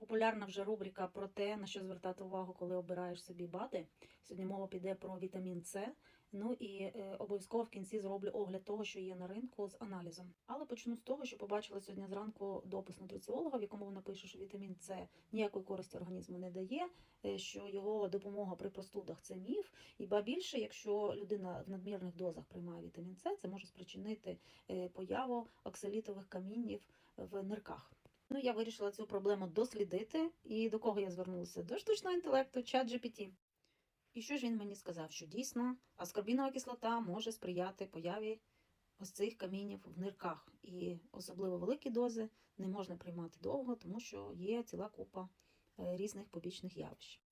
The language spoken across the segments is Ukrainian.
Популярна вже рубрика про те, на що звертати увагу, коли обираєш собі БАДи. Сьогодні мова піде про вітамін С. Ну і е, обов'язково в кінці зроблю огляд того, що є на ринку з аналізом. Але почну з того, що побачила сьогодні зранку допис нутриціолога, в якому вона пише, що вітамін С ніякої користі організму не дає, е, що його допомога при простудах це міф. І ба більше, якщо людина в надмірних дозах приймає вітамін С, це може спричинити е, появу оксалітових камінів в нирках. Ну, я вирішила цю проблему дослідити. І до кого я звернулася? До штучного інтелекту, чат GPT. І що ж він мені сказав? Що дійсно аскорбінова кислота може сприяти появі ось цих камінів в нирках. І особливо великі дози не можна приймати довго, тому що є ціла купа е, різних побічних явищ.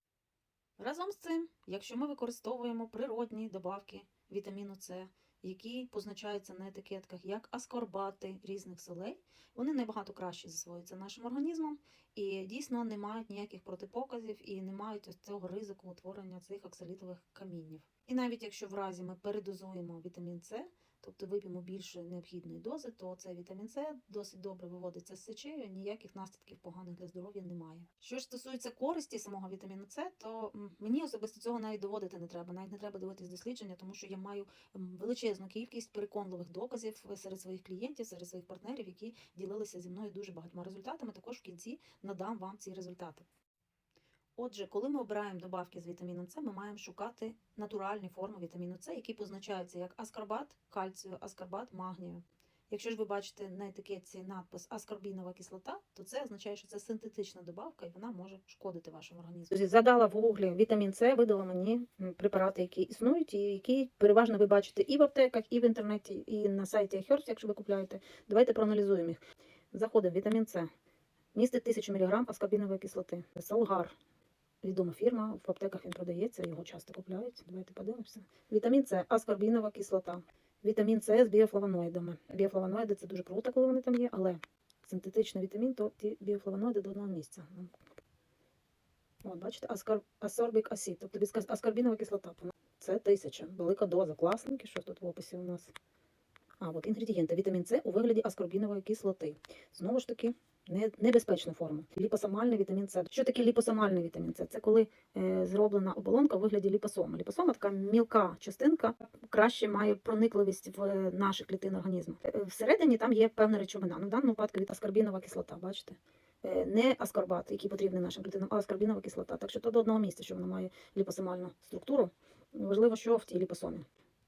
Разом з цим, якщо ми використовуємо природні добавки вітаміну С, які позначаються на етикетках як аскорбати різних солей, вони набагато краще засвоюються нашим організмом і дійсно не мають ніяких протипоказів і не мають ось цього ризику утворення цих оксалітових камінів. І навіть якщо в разі ми передозуємо вітамін С, тобто вип'ємо більше необхідної дози, то цей вітамін С досить добре виводиться з сечею, ніяких наслідків поганих для здоров'я немає. Що ж стосується користі самого вітаміну С, то мені особисто цього навіть доводити не треба. Навіть не треба дивитись дослідження, тому що я маю величезну кількість переконливих доказів серед своїх клієнтів, серед своїх партнерів, які ділилися зі мною дуже багатьма результатами. Також в кінці надам вам ці результати. Отже, коли ми обираємо добавки з вітаміном С, ми маємо шукати натуральні форми вітаміну С, які позначаються як аскорбат кальцію, аскорбат магнію. Якщо ж ви бачите на етикетці надпис аскорбінова кислота, то це означає, що це синтетична добавка і вона може шкодити вашому організму. Задала в гуглі вітамін С, видала мені препарати, які існують, і які переважно ви бачите і в аптеках, і в інтернеті, і на сайті Herbs, якщо ви купуєте. Давайте проаналізуємо їх. Заходимо вітамін С. Містить 1000 мг аскорбінової кислоти. Солгар. Відома фірма, в аптеках він продається, його часто купляють. Давайте подивимося. Вітамін С, аскорбінова кислота. Вітамін С з біофлавоноїдами. Біофлавоноїди це дуже круто, коли вони там є, але синтетичний вітамін, то ті біофлавоноїди до одного місця. От, бачите, аскор... асорбік асід, тобто аскорбінова кислота. Це тисяча. Велика доза. Класненьке, що тут в описі у нас. А, от інгредієнти. Вітамін С у вигляді аскорбінової кислоти. Знову ж таки, не, небезпечна форма. Ліпосомальний вітамін С. Що таке ліпосомальний вітамін С? Це коли е, зроблена оболонка у вигляді ліпосоми. Ліпосома така мілка частинка, краще має проникливість в е, наші клітини організму. Е, Всередині там є певна речовина. Ну, в даному випадку від аскорбінова кислота, бачите? Е, Не аскорбат, який потрібний нашим клітинам, а аскорбінова кислота. Так що то до одного місця, що вона має ліпосомальну структуру. Важливо, що в тій ліпосомі.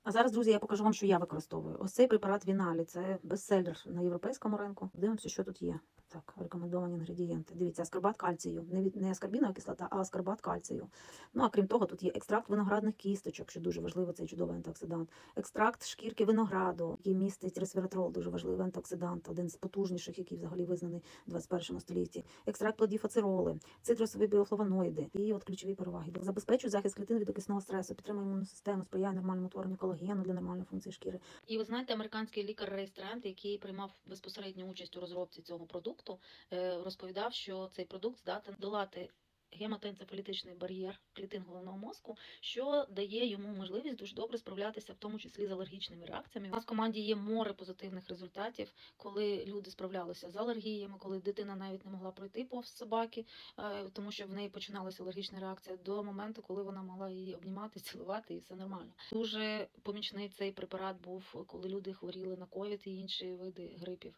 А зараз, друзі, я покажу вам, що я використовую. Ось цей препарат Віналі. Це бестселер на європейському ринку. Дивимося, що тут є. Так, рекомендовані інгредієнти. Дивіться, аскорбат кальцію. Не, від- не аскорбінова кислота, а аскорбат кальцію. Ну а крім того, тут є екстракт виноградних кісточок, що дуже важливо, цей чудовий антиоксидант. Екстракт шкірки винограду, який містить ресвератрол, дуже важливий антиоксидант, один з потужніших, який взагалі визнаний в 21 столітті. Екстракт плодів ацероли, цитрусові біофлавоноїди і от ключові переваги. Забезпечує захист клітин від окисного стресу, підтримує імунну систему, сприяє нормальному утворенню колагену для нормальної функції шкіри. І ви знаєте, американський лікар-реєстрант, який приймав безпосередню участь у розробці цього продукту, е, розповідав, що цей продукт здатен долати гематоенцефалітичний бар'єр клітин головного мозку, що дає йому можливість дуже добре справлятися, в тому числі з алергічними реакціями. У нас в команді є море позитивних результатів, коли люди справлялися з алергіями, коли дитина навіть не могла пройти повз собаки, е, тому що в неї починалася алергічна реакція до моменту, коли вона могла її обнімати, цілувати, і все нормально. Дуже помічний цей препарат був, коли люди хворіли на ковід і інші види грипів.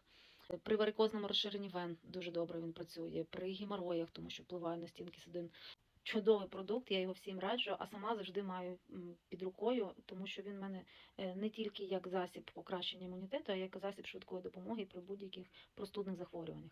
При варикозному розширенні вен дуже добре він працює, при геморроях, тому що впливає на стінки судин. Чудовий продукт, я його всім раджу, а сама завжди маю під рукою, тому що він в мене е, не тільки як засіб покращення імунітету, а як засіб швидкої допомоги при будь-яких простудних захворюваннях.